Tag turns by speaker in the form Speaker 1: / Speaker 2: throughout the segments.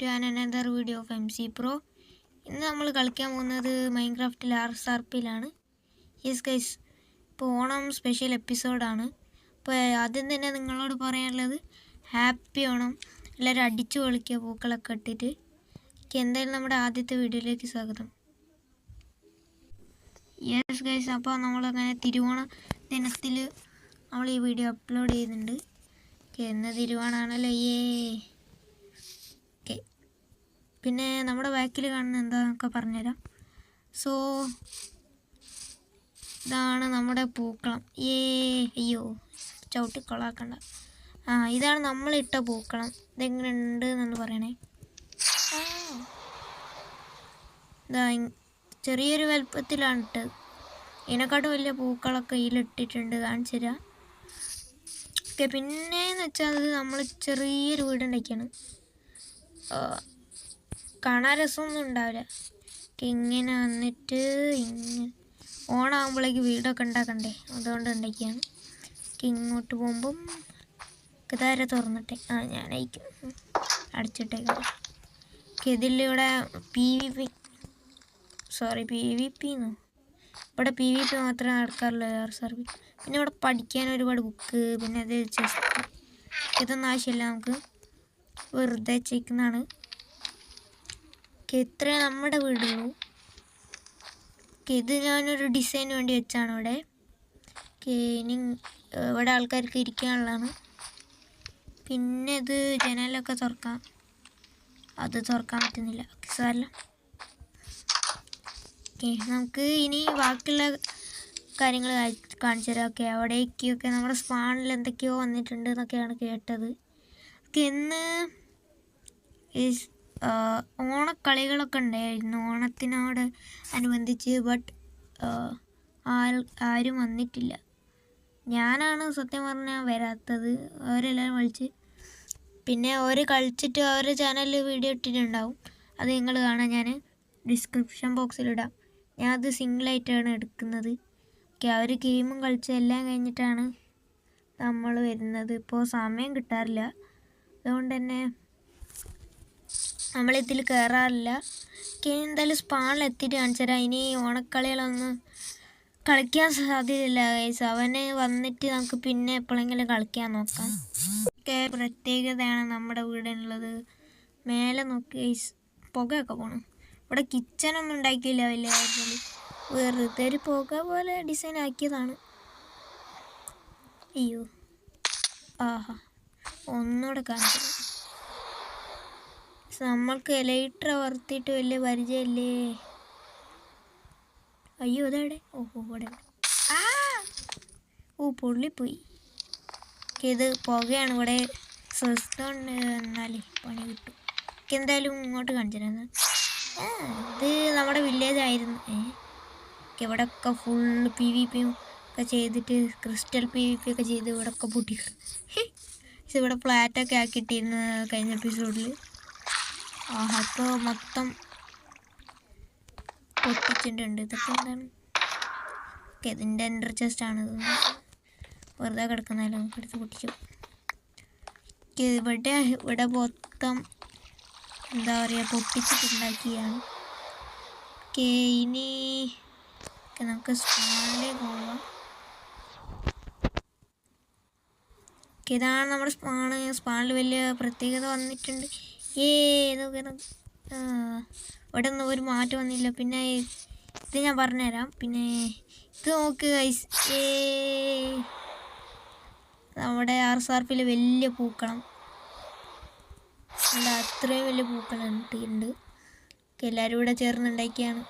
Speaker 1: To an another video of M C pro ഇന്ന് നമ്മൾ കളിക്കാൻ പോകുന്നത് മൈൻക്രാഫ്റ്റിൽ ആർ എസ് ആർ പിയിലാണ് യെസ് ഗൈസ് ഇപ്പോൾ ഓണം സ്പെഷ്യൽ എപ്പിസോഡാണ് അപ്പോൾ ആദ്യം തന്നെ നിങ്ങളോട് പറയാനുള്ളത് ഹാപ്പി ഓണം. എല്ലാവരും അടിച്ചു പൊളിക്കുക പൂക്കളൊക്കെ ഇട്ടിട്ട്. എന്തായാലും നമ്മുടെ ആദ്യത്തെ വീഡിയോയിലേക്ക് സ്വാഗതം. യെസ് ഗൈസ് അപ്പോൾ നമ്മളങ്ങനെ തിരുവോണ ദിനത്തിൽ നമ്മൾ ഈ വീഡിയോ അപ്ലോഡ് ചെയ്യുന്നുണ്ട് എന്ന തിരുവോണാണല്ലോ. ഏ പിന്നെ നമ്മുടെ ബാക്കിൽ കാണുന്ന എന്താന്നൊക്കെ പറഞ്ഞുതരാം. സോ ഇതാണ് നമ്മുടെ പൂക്കളം. ഏ അയ്യോ ചവിട്ടി കൊളാക്കണ്ട. ആ ഇതാണ് നമ്മളിട്ട പൂക്കളം. ഇതെങ്ങനെ ഉണ്ട് എന്നൊന്ന് പറയണേ. ഇതാ ചെറിയൊരു വലുപ്പത്തിലാണ് ഇട്ടത് ഇതിനെക്കാട്ടും വലിയ പൂക്കളൊക്കെ ഇതിലിട്ടിട്ടുണ്ട് കാണിച്ചു തരാം ഓക്കെ പിന്നെന്ന് വെച്ചാൽ നമ്മൾ ചെറിയൊരു വീടുണ്ടാക്കിയാണ് കാണാൻ രസമൊന്നും ഉണ്ടാവില്ല. ഇങ്ങനെ വന്നിട്ട് ഇങ്ങനെ ഓണാകുമ്പോഴേക്ക് വീടൊക്കെ ഉണ്ടാക്കണ്ടേ? അതുകൊണ്ട് ഉണ്ടാക്കിയാണ് ഇങ്ങോട്ട് പോകുമ്പം കതാര തുറന്നിട്ടെ. ആ ഞാൻ അയക്കും. അടച്ചിട്ടേക്കാം. ഇതിലിവിടെ P V P sorry P V P എന്നോ ഇവിടെ പി വി പി മാത്രമേ നടക്കാറുള്ളൂ ആർ സർവീസ് പിന്നെ ഇവിടെ പഠിക്കാൻ ഒരുപാട് ബുക്ക് പിന്നെ അത് ചെസ്റ്റ് ഇതൊന്നും ആവശ്യമില്ല നമുക്ക്. വെറുതെ വെച്ചേക്കുന്നതാണ് ഇത്ര നമ്മുടെ വീടുള്ളൂ. ഇത് ഞാനൊരു ഡിസൈന് വേണ്ടി വെച്ചാണ് ഇവിടെ. ഇനി ഇവിടെ ആൾക്കാർക്ക് ഇരിക്കാനുള്ളതാണ്. പിന്നെ ഇത് ജനലൊക്കെ തുറക്കാം. അത് തുറക്കാൻ പറ്റുന്നില്ല. ഓക്കെ സാറല്ല ഓക്കെ നമുക്ക് ഇനി ബാക്കിയുള്ള കാര്യങ്ങൾ കാണിച്ചു തരാം. ഓക്കെ അവിടേക്കൊക്കെ നമ്മുടെ സ്പാണിൽ എന്തൊക്കെയോ വന്നിട്ടുണ്ട് എന്നൊക്കെയാണ് കേട്ടത്. ഓക്കെ ഇന്ന് ഓണക്കളികളൊക്കെ ഉണ്ടായിരുന്നു. ഓണത്തിനോട് അനുബന്ധിച്ച് ബട്ട് ആരും വന്നിട്ടില്ല. ഞാനാണ് സത്യം പറഞ്ഞാൽ വരാത്തത്. അവരെല്ലാവരും വിളിച്ച് പിന്നെ അവർ കളിച്ചിട്ട് അവരെ ചാനലിൽ വീഡിയോ ഇട്ടിട്ടുണ്ടാവും. അത് നിങ്ങൾ കാണാൻ ഞാൻ ഡിസ്ക്രിപ്ഷൻ ബോക്സിലിടാം ഞാൻ അത് സിംഗിളായിട്ടാണ് എടുക്കുന്നത്. ഓക്കെ അവർ ഗെയിമും കളിച്ച് എല്ലാം കഴിഞ്ഞിട്ടാണ് നമ്മൾ വരുന്നത്. ഇപ്പോൾ സമയം കിട്ടാറില്ല. അതുകൊണ്ട് തന്നെ നമ്മളിതിൽ കയറാറില്ല എന്തായാലും സ്പാണിൽ എത്തിയിട്ട് കാണിച്ചു തരാം ഇനി ഓണക്കളികളൊന്നും കളിക്കാൻ സാധ്യതയില്ല ഗൈസ് അവന് വന്നിട്ട് നമുക്ക് പിന്നെ എപ്പോഴെങ്കിലും കളിക്കാൻ നോക്കാം. ഒക്കെ പ്രത്യേകതയാണ് നമ്മുടെ വീടിനുള്ളത്. മേലെ നോക്കി ഗൈസ് പുകയൊക്കെ പോകണം ഇവിടെ കിച്ചണൊന്നും ഉണ്ടാക്കിയില്ല വലിയ കാര്യത്തിൽ വെറുതെ ഒരു പുക പോലെ ഡിസൈൻ ആക്കിയതാണ്. അയ്യോ. ആഹാ. ഒന്നുകൂടെ കാണിച്ചു. നമ്മൾക്ക് ലൈറ്റർ വർത്തിട്ട് വലിയ പരിചയമല്ലേ? അയ്യോ ഇതെവിടെ? ഓഹോ ഇവിടെ. ആ! ഓ പൊള്ളിപ്പോയി. പോയി ഇത് പുകയാണ് ഇവിടെ. സ്വസ്ഥമുണ്ട് എന്നാലേ പണി കിട്ടും. എന്തായാലും ഇങ്ങോട്ട് കാണിച്ചു തരാം ആ ഇത് നമ്മുടെ വില്ലേജ് ആയിരുന്നു ഏഹ് ഓക്കെ, ഇവിടെ ഒക്കെ ഫുള്ള് പി വി പിയും ഒക്കെ ചെയ്തിട്ട് ക്രിസ്റ്റൽ പി വി പി ഒക്കെ ചെയ്ത് ഇവിടെ ഒക്കെ പൊട്ടിക്കും ഇവിടെ ഫ്ലാറ്റൊക്കെ ആക്കിയിട്ടിരുന്നു കഴിഞ്ഞ എപ്പിസോഡിൽ ആഹാ ഇപ്പോൾ മൊത്തം പൊട്ടിച്ചിട്ടുണ്ട്. ഇതൊക്കെ എന്താണ്? ഓക്കെ ഇതിന്റെ എന്റർ ചെസ്റ്റ് ആണ് ഇത്. വെറുതെ കിടക്കുന്നതല്ല? നമുക്ക് എടുത്ത് പൊട്ടിച്ചു. ഇവിടെ ഇവിടെ മൊത്തം എന്താ പറയുക പൊട്ടിച്ചിട്ടുണ്ടാക്കിയാണ് ഓക്കെ ഇനി നമുക്ക് സ്പാണിലേക്ക് പോവാം. ഓക്കെ, ഇതാണ് നമ്മുടെ സ്പാണ് സ്പാണിൽ വലിയ പ്രത്യേകത വന്നിട്ടുണ്ട്. ഏ. ഇവിടെ ഒരു മാറ്റം വന്നില്ല. പിന്നെ ഇത് ഞാൻ പറഞ്ഞുതരാം. പിന്നെ ഇത് നോക്ക് ഗൈസ് ഏ നമ്മുടെ ആർ എസ് ആർ പിയിൽ വലിയ പൂക്കളം. അല്ല അത്രയും വലിയ പൂക്കളം ഒക്കെ എല്ലാവരും ഇവിടെ ചേർന്നുണ്ടാക്കിയാണ്.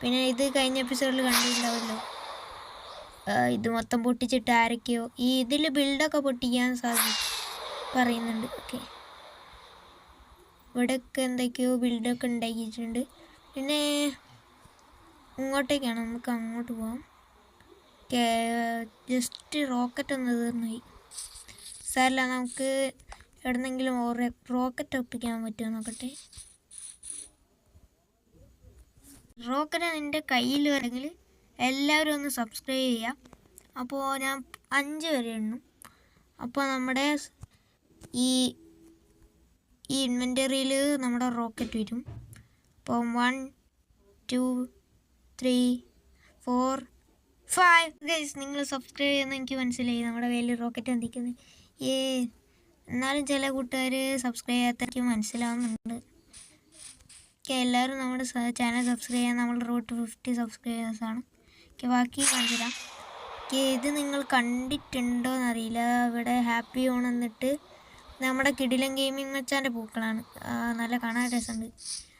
Speaker 1: പിന്നെ ഇത് കഴിഞ്ഞ എപ്പിസോഡിൽ കണ്ടിട്ടുണ്ടാവല്ലോ ഇത് മൊത്തം പൊട്ടിച്ചിട്ട് ആരൊക്കെയോ ഈ ഇതിൽ ബിൽഡൊക്കെ പൊട്ടിക്കാൻ സാധിക്കും പറയുന്നുണ്ട്. ഓക്കെ ഇവിടെയൊക്കെ എന്തൊക്കെയോ ബിൽഡൊക്കെ ഉണ്ടാക്കിയിട്ടുണ്ട്. പിന്നെ ഇങ്ങോട്ടേക്കാണ് നമുക്ക് അങ്ങോട്ട് പോവാം. ജസ്റ്റ് റോക്കറ്റ് ഒന്ന് തീർന്നുപോയി സാരല്ല നമുക്ക് എവിടെന്നെങ്കിലും റോക്കറ്റ് ഒപ്പിക്കാൻ പറ്റുമോ നോക്കട്ടെ. റോക്കറ്റ് നിന്റെ കയ്യിൽ വരെങ്കിൽ എല്ലാവരും ഒന്ന് സബ്സ്ക്രൈബ് ചെയ്യാം അപ്പോൾ ഞാൻ അഞ്ച് വരെ എണ്ണും. അപ്പോൾ നമ്മുടെ ഈ ഈ ഇൻവെന്ററിയിൽ നമ്മുടെ റോക്കറ്റ് വരും. അപ്പം one two three four five guys നിങ്ങൾ സബ്സ്ക്രൈബ് ചെയ്യുന്ന എനിക്ക് മനസ്സിലായി. നമ്മുടെ കയ്യിൽ റോക്കറ്റ് എന്തിക്കുന്നത് ഏ എന്നാലും ചില കൂട്ടുകാർ സബ്സ്ക്രൈബ് ചെയ്യാത്ത എനിക്ക് മനസ്സിലാവുന്നുണ്ട്. ഓക്കെ എല്ലാവരും നമ്മുടെ ചാനൽ സബ്സ്ക്രൈബ് ചെയ്യാൻ നമ്മൾ റൂട്ട് ഫിഫ്റ്റി സബ്സ്ക്രൈബേഴ്സാണ് ഓക്കെ ബാക്കി കാണിച്ചുതരാം ഓക്കെ ഇത് നിങ്ങൾ കണ്ടിട്ടുണ്ടോ എന്നറിയില്ല ഇവിടെ ഹാപ്പി ഓൺ എന്നിട്ട് നമ്മുടെ കിടിലൻ ഗെയിമിംഗ് മച്ചാന്റെ പൂക്കളാണ്. നല്ല കാണാൻ രസമുണ്ട്.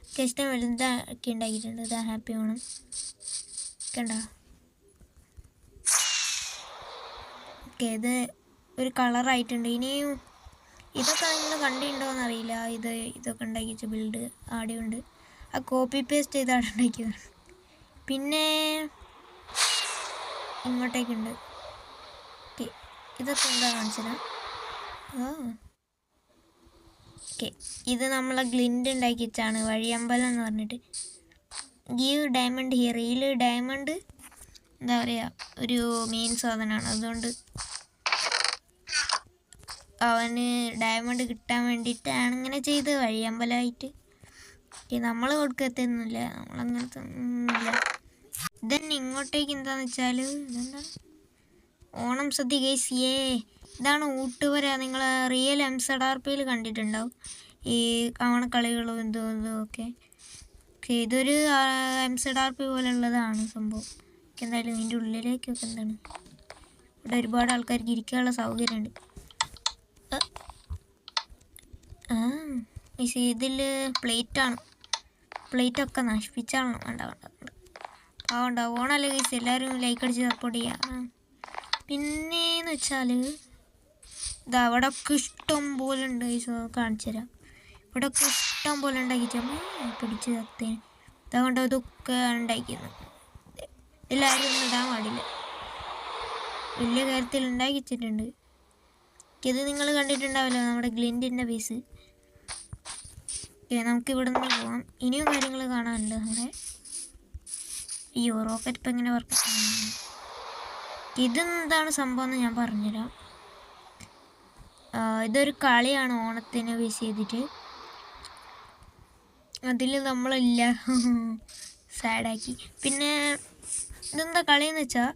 Speaker 1: അത്യാവശ്യം വലുതാക്കി ഉണ്ടാക്കിയിട്ടുണ്ട്. ഇതാ ഹാപ്പി ഓണം. കണ്ടോ? ഓക്കെ ഇത് ഒരു കളറായിട്ടുണ്ട്. ഇനിയും ഇതൊക്കെ നിങ്ങൾ കണ്ടിട്ടുണ്ടോ എന്നറിയില്ല ഇത് ഇതൊക്കെ ഉണ്ടാക്കിച്ച ബിൽഡ് ഉണ്ട് ആ കോപ്പി പേസ്റ്റ് ചെയ്താണ് ഉണ്ടാക്കിയത് പിന്നെ ഇങ്ങോട്ടേക്കുണ്ട്. ഓക്കെ ഇതൊക്കെ എന്താ കാണിച്ചത്? ആ. ഓക്കെ. ഇത് നമ്മളെ ഗ്ലിൻഡ് ഉണ്ടാക്കിച്ചാണ് വഴിയമ്പലം എന്ന് പറഞ്ഞിട്ട് ഗീവ് ഡയമണ്ട് ഹിയർ ഇതിൽ ഡയമണ്ട് എന്താ പറയുക ഒരു മെയിൻ സാധനമാണ് അതുകൊണ്ട് അവന് ഡയമണ്ട് കിട്ടാൻ വേണ്ടിയിട്ടാണ് ഇങ്ങനെ ചെയ്ത് വഴിയമ്പലമായിട്ട് നമ്മൾ കൊടുക്കത്തൊന്നുമില്ല. നമ്മളങ്ങനത്തെ ഒന്നുമില്ല ഇതന്നെ ഇങ്ങോട്ടേക്ക് എന്താണെന്ന് വെച്ചാൽ ഇതെന്താ ഓണം സദ്യ ഗൈസ് ഏ ഇതാണ് ഊട്ടുവര നിങ്ങൾ റിയൽ എംസഡാർപ്പിയിൽ കണ്ടിട്ടുണ്ടാവും. ഈ ഓണക്കളികളും എന്തോ എന്തോ ഒക്കെ. ഓക്കെ ഇതൊരു എംസഡാർപ്പി പോലുള്ളതാണ് സംഭവം. എന്തായാലും ഇതിന്റെ ഉള്ളിലേക്കൊക്കെ എന്താണ്? ഇവിടെ ഒരുപാട് ആൾക്കാർക്ക് ഇരിക്കാനുള്ള സൗകര്യമുണ്ട്. ആ ഇതിൽ പ്ലേറ്റാണ്. പ്ലേറ്റൊക്കെ നശിപ്പിച്ചാണ് വേണ്ട വേണ്ട വേണ്ട. ഓണല്ലേ ഗൈസ് എല്ലാവരും ലൈക്ക് അടിച്ച് സപ്പോർട്ട് ചെയ്യാം. ആ. പിന്നേന്ന് വെച്ചാൽ ഇതാ അവിടെ ഒക്കെ ഇഷ്ടം പോലെ ഉണ്ട്. കാണിച്ചു തരാം. ഇവിടെ ഒക്കെ ഇഷ്ടം പോലെ ഉണ്ടാക്കിച്ച പിടിച്ച് തത്തേന് അതുകൊണ്ട് അതൊക്കെ ഉണ്ടാക്കിയത് എല്ലാവരും ഒന്നും ഇടാൻ പാടില്ല. വലിയ കാര്യത്തിൽ ഉണ്ടാക്കിച്ചിട്ടുണ്ട്. ഇത് നിങ്ങൾ കണ്ടിട്ടുണ്ടാവില്ല നമ്മുടെ ഗ്ലിന്റിന്റെ പീസ് നമുക്ക് ഇവിടെ നിന്ന് പോവാം. ഇനിയും കാര്യങ്ങൾ കാണാനുണ്ട്. നമ്മുടെ ഈ റോക്കറ്റ് ഇപ്പം എങ്ങനെ വർക്ക് ഇതെന്താണ് സംഭവം എന്ന് ഞാൻ പറഞ്ഞുതരാം. ഇതൊരു കളിയാണ് ഓണത്തിന് ബേസ് ചെയ്തിട്ട്. അതിൽ നമ്മളില്ല സാഡാക്കി പിന്നെ ഇതെന്താ കളിയെന്ന് വെച്ചാൽ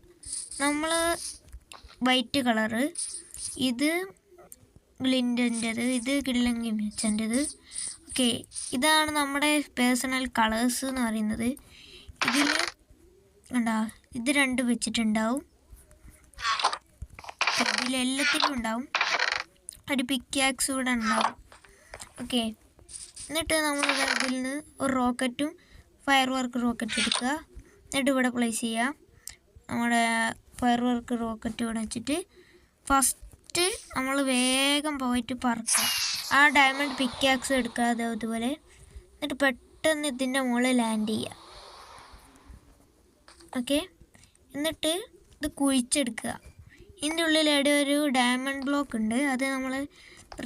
Speaker 1: നമ്മൾ വൈറ്റ് കളറ് ഇത് ഗ്ലിന്റെത് ഇത് കിള്ളങ്കി മെച്ചന്റെത്. ഓക്കെ ഇതാണ് നമ്മുടെ പേഴ്സണൽ കളേഴ്സ് എന്ന് പറയുന്നത്. ഇതിൽ ഉണ്ടാ ഇത് രണ്ട് വെച്ചിട്ടുണ്ടാവും. ഇതിലെല്ലാത്തിലും ഉണ്ടാവും. ഒരു പിക്കാക്സ് കൂടെ ഉണ്ടാവും. ഓക്കെ എന്നിട്ട് നമ്മൾ ഇതിൽ നിന്ന് ഒരു റോക്കറ്റും ഫയർ വർക്ക് റോക്കറ്റ് എടുക്കുക. എന്നിട്ട് ഇവിടെ പ്ലേസ് ചെയ്യുക. നമ്മുടെ ഫയർ വർക്ക് റോക്കറ്റ് ഇവിടെ വെച്ചിട്ട് ഫസ്റ്റ് നമ്മൾ വേഗം പോയിട്ട് പറക്കുക. ആ ഡയമണ്ട് പിക്കാക്സ് എടുക്കുക അത് അതുപോലെ എന്നിട്ട് പെട്ടെന്ന് ഇതിന്റെ മുകളിൽ ലാൻഡ് ചെയ്യുക. ഓക്കെ എന്നിട്ട് ഇത് കുഴിച്ചെടുക്കുക. ഇതിന്റെ ഉള്ളിൽ എവിടെ ഒരു ഡയമണ്ട് ബ്ലോക്ക് ഉണ്ട്. അത് നമ്മൾ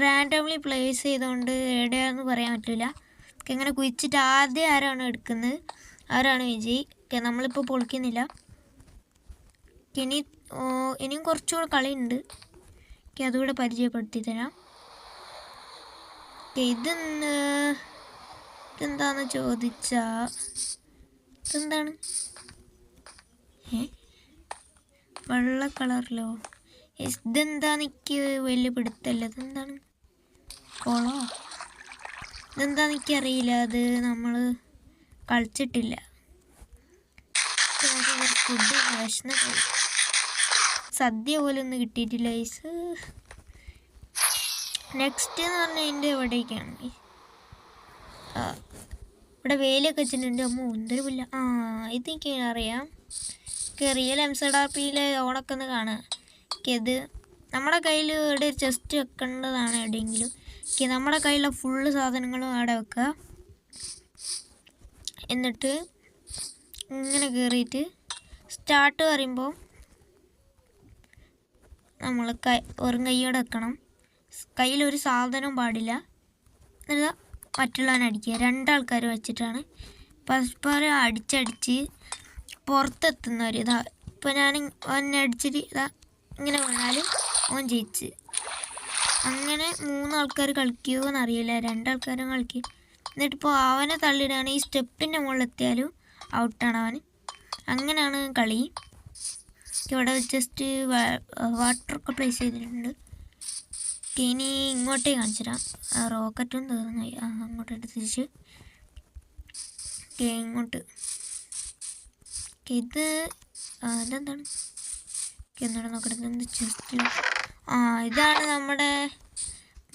Speaker 1: റാൻഡംലി പ്ലേസ് ചെയ്തുകൊണ്ട് എവിടെയാണെന്ന് പറയാൻ പറ്റില്ല ഇങ്ങനെ കുഴിച്ചിട്ട് ആദ്യം ആരാണ് എടുക്കുന്നത്? ആരാണ് വിജയ്. ഓക്കെ നമ്മളിപ്പോൾ പൊളിക്കുന്നില്ല. ഇനി ഇനിയും കുറച്ചുകൂടെ കളിയുണ്ട്. ഓക്കെ അതുകൂടെ പരിചയപ്പെടുത്തി തരാം. ഓക്കെ ഇത് ഇതെന്താന്ന് ചോദിച്ചാ? ഇതെന്താണ്? ഏ? വെള്ള കളറിലോ? ഇതെന്താ നിക്ക് വലിയ പിടുത്തല്ല. ഇതെന്താണ്? കൊളോ? ഇതെന്താ നിക്ക് അറിയില്ല അത് നമ്മൾ കളിച്ചിട്ടില്ല. ഫുഡ് ഭക്ഷണം സദ്യ പോലും ഒന്നും കിട്ടിയിട്ടില്ല ഐസ് നെക്സ്റ്റ് എന്ന് പറഞ്ഞാൽ എന്റെ എവിടേക്കാണ് ഇവിടെ വേലൊക്കെ വെച്ചിട്ടുണ്ട്. അമ്മ എന്തൊരു പുല്ല. ആ ഇത് എനിക്ക് അറിയാം റിയൽ പിയിലെ ഓണൊക്കെ ഒന്ന് കാണാം ഇത് നമ്മുടെ കയ്യിൽ ഇവിടെ ഒരു ചെസ്റ്റ് വെക്കേണ്ടതാണ് എവിടെയെങ്കിലും. ഓക്കെ നമ്മുടെ കയ്യിലുള്ള ഫുള്ള് സാധനങ്ങളും അവിടെ വെക്കുക. എന്നിട്ട് ഇങ്ങനെ കയറിയിട്ട് സ്റ്റാർട്ട് പറയുമ്പോൾ നമ്മൾ കൈ വെറും കൈയോടെ വെക്കണം. കയ്യിലൊരു സാധനവും പാടില്ല. എന്നിട്ട് മറ്റുള്ളവനെ അടിക്കുക. രണ്ടാൾക്കാർ വെച്ചിട്ടാണ്. പരസ്പരം അടിച്ചടിച്ച് പുറത്തെത്തുന്നവർ ഇതാ. ഇപ്പൊ ഞാൻ ഒന്നെ അടിച്ചിട്ട് ഇതാ ഇങ്ങനെ വീണാലും ഓൻ ജയിച്ച്. അങ്ങനെ മൂന്നാൾക്കാർ കളിക്കുമോ എന്നറിയില്ല രണ്ടാൾക്കാരും കളിക്കും. എന്നിട്ടിപ്പോൾ അവനെ തള്ളിയിടാണ്. ഈ സ്റ്റെപ്പിന്റെ മുകളിൽ എത്തിയാലും ഔട്ടാണ് അവൻ അങ്ങനെയാണ് കളി. ഇവിടെ ജസ്റ്റ് വാട്ടറൊക്കെ പ്ലേസ് ചെയ്തിട്ടുണ്ട്. ഇനി ഇങ്ങോട്ടേ കാണിച്ചു തരാം റോക്കറ്റും തീർന്നു അങ്ങോട്ട് തിരിച്ച്. ഇങ്ങോട്ട്. ഇത് അതെന്താണ് ഒന്നുകൂടെ നോക്കട്ടെ ഇതെന്ത് ചെസ്റ്റ് ആ ഇതാണ് നമ്മുടെ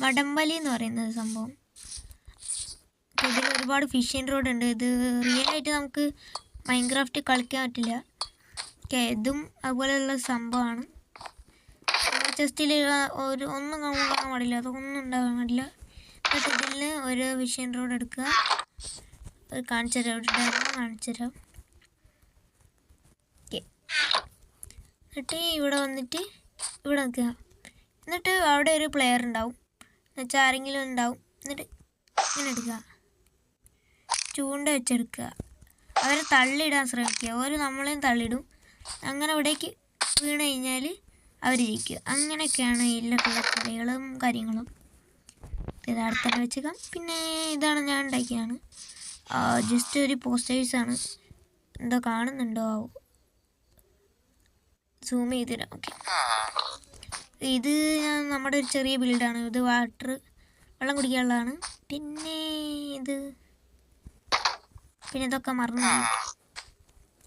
Speaker 1: വടംവലി എന്ന് പറയുന്നത് സംഭവം. ഇതിൽ ഒരുപാട് ഫിഷിംഗ് റോഡ് ഉണ്ട്. ഇത് റിയൽ ആയിട്ട് നമുക്ക് മൈൻക്രാഫ്റ്റ് കളിക്കാൻ പറ്റില്ല. ഓക്കെ ഇതും അതുപോലെയുള്ള സംഭവമാണ്. ചെസ്റ്റിൽ ഒരു ഒന്നും കാണാൻ പാടില്ല. അതൊന്നും ഉണ്ടാകാൻ പാടില്ല. ഇതിൽ ഒരു വിഷയം റോഡ് എടുക്കുക. ഒരു കാണിച്ചു തരാം കാണിച്ചു തരാം എന്നിട്ട് ഇവിടെ വന്നിട്ട് ഇവിടെ നിൽക്കുക. എന്നിട്ട് അവിടെ ഒരു പ്ലെയർ ഉണ്ടാവും. എന്നുവെച്ചാൽ ആരെങ്കിലും ഉണ്ടാവും. എന്നിട്ട് ഇങ്ങനെ എടുക്കുക. ചൂണ്ട വെച്ചെടുക്കുക. അവരെ തള്ളിയിടാൻ ശ്രമിക്കുക. ഓരോ നമ്മളെയും തള്ളിയിടും. അങ്ങനെ അവിടേക്ക് വീണ് കഴിഞ്ഞാൽ അവർ ജയിക്കുക അങ്ങനെയൊക്കെയാണ് ഇതിലൊക്കെയുള്ള കളികളും കാര്യങ്ങളും. ഇത് അടുത്തന്നെ വെച്ചേക്കാം. പിന്നെ ഇതാണ് ഞാൻ ഉണ്ടാക്കിയതാണ്. ജസ്റ്റ് ഒരു പോസ്റ്റേഴ്സാണ് എന്തോ കാണുന്നുണ്ടോ? സൂം ചെയ്ത് തരാം ഓക്കെ ഇത് നമ്മുടെ ഒരു ചെറിയ ബിൽഡാണ് ഇത് വാട്ടർ വെള്ളം കുടിക്കാനുള്ളതാണ്. പിന്നെ ഇത് പിന്നെ ഇതൊക്കെ മറന്നു പോയി.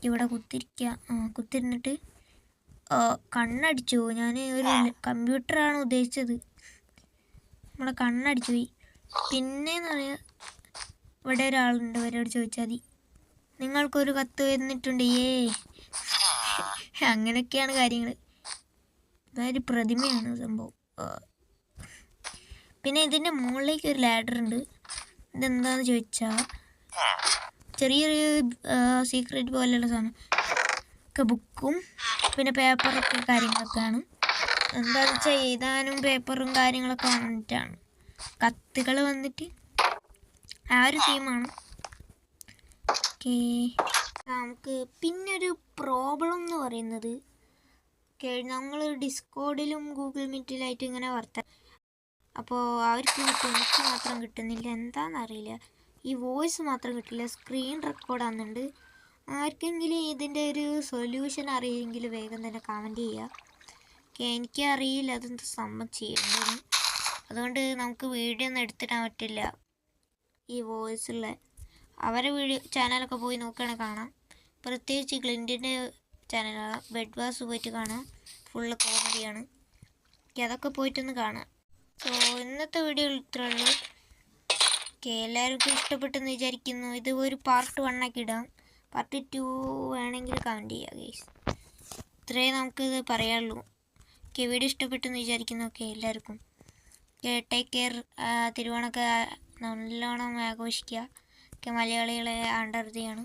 Speaker 1: ഇവിടെ കുത്തിരിക്കുക ആ കുത്തിരുന്നിട്ട് കണ്ണടിച്ചു കണ്ണടിച്ചു ഞാൻ ഒരു കമ്പ്യൂട്ടറാണ് ഉദ്ദേശിച്ചത്. നമ്മുടെ കണ്ണടിച്ചു പോയി. പിന്നെന്ന് പറയാ ഇവിടെ ഒരാളുണ്ട്. അവരോട് ചോദിച്ചാൽ മതി. നിങ്ങൾക്കൊരു കത്ത് വരുന്നിട്ടുണ്ട് ഏ അങ്ങനെയൊക്കെയാണ് കാര്യങ്ങൾ അതായത് പ്രതിമയാണ് സംഭവം. പിന്നെ ഇതിന്റെ മുകളിലേക്ക് ഒരു ലാഡർ ഉണ്ട്. ഇതെന്താന്ന് ചോദിച്ചാൽ ചെറിയൊരു സീക്രട്ട് പോലെയുള്ള സാധനം. ഒക്കെ ബുക്കും പിന്നെ പേപ്പറൊക്കെ കാര്യങ്ങളൊക്കെയാണ്. എന്താണെന്ന് വെച്ചാൽ എഴുതാനും പേപ്പറും കാര്യങ്ങളൊക്കെ വന്നിട്ടാണ്. കത്തുകൾ വന്നിട്ട് ആ ഒരു തീമാണ് ഓക്കേ. നമുക്ക് പിന്നൊരു പ്രോബ്ലം എന്ന് പറയുന്നത് നമ്മൾ ഡിസ്കോഡിലും ഗൂഗിൾ മീറ്റിലായിട്ട് ഇങ്ങനെ വർത്ത അപ്പോൾ അവർക്ക് കിട്ടും മാത്രം കിട്ടുന്നില്ല. എന്താണെന്നറിയില്ല ഈ വോയിസ് മാത്രം കിട്ടില്ല. സ്ക്രീൻ റെക്കോർഡ് ആകുന്നുണ്ട് ആർക്കെങ്കിലും ഇതിന്റെ ഒരു സൊല്യൂഷൻ അറിയെങ്കിൽ വേഗം തന്നെ കമന്റ് ചെയ്യുക ഓക്കെ എനിക്ക് അറിയില്ല അതെന്ത് സംഭവം ചെയ്യേണ്ടതെന്ന് അതുകൊണ്ട് നമുക്ക് വീഡിയോ ഒന്നും എടുത്തിടാൻ പറ്റില്ല. ഈ വോയിസുള്ള അവരെ വീഡിയോ ചാനലൊക്കെ പോയി നോക്കുകയാണെങ്കിൽ കാണാം. പ്രത്യേകിച്ച് ഗ്ലിൻഡിന്റെ ചാനലാണ് ബെഡ് വാസ് പോയിട്ട് കാണാം. ഫുള്ള് കോമഡിയാണ്. അതൊക്കെ പോയിട്ടൊന്ന് കാണാം. സോ ഇന്നത്തെ വീഡിയോ ഇത്രേ ഉള്ളൂ. ഓക്കെ എല്ലാവർക്കും ഇഷ്ടപ്പെട്ടെന്ന് വിചാരിക്കുന്നു. ഇത് ഒരു പാർട്ട് വൺ ആക്കി ഇടാം. പാർട്ട് ടു വേണമെങ്കിൽ കമന്റ് ചെയ്യുക ഗൈസ് ഇത്രയേ നമുക്കിത് പറയാനുള്ളൂ. ഓക്കെ വീഡിയോ ഇഷ്ടപ്പെട്ടെന്ന് വിചാരിക്കുന്നു. ഓക്കെ എല്ലാവർക്കും. ടേക്ക് കെയർ തിരുവോണമൊക്കെ നല്ലോണം ആഘോഷിക്കുക. ഓക്കെ മലയാളികളെ ആണ്ടറുതിയാണ്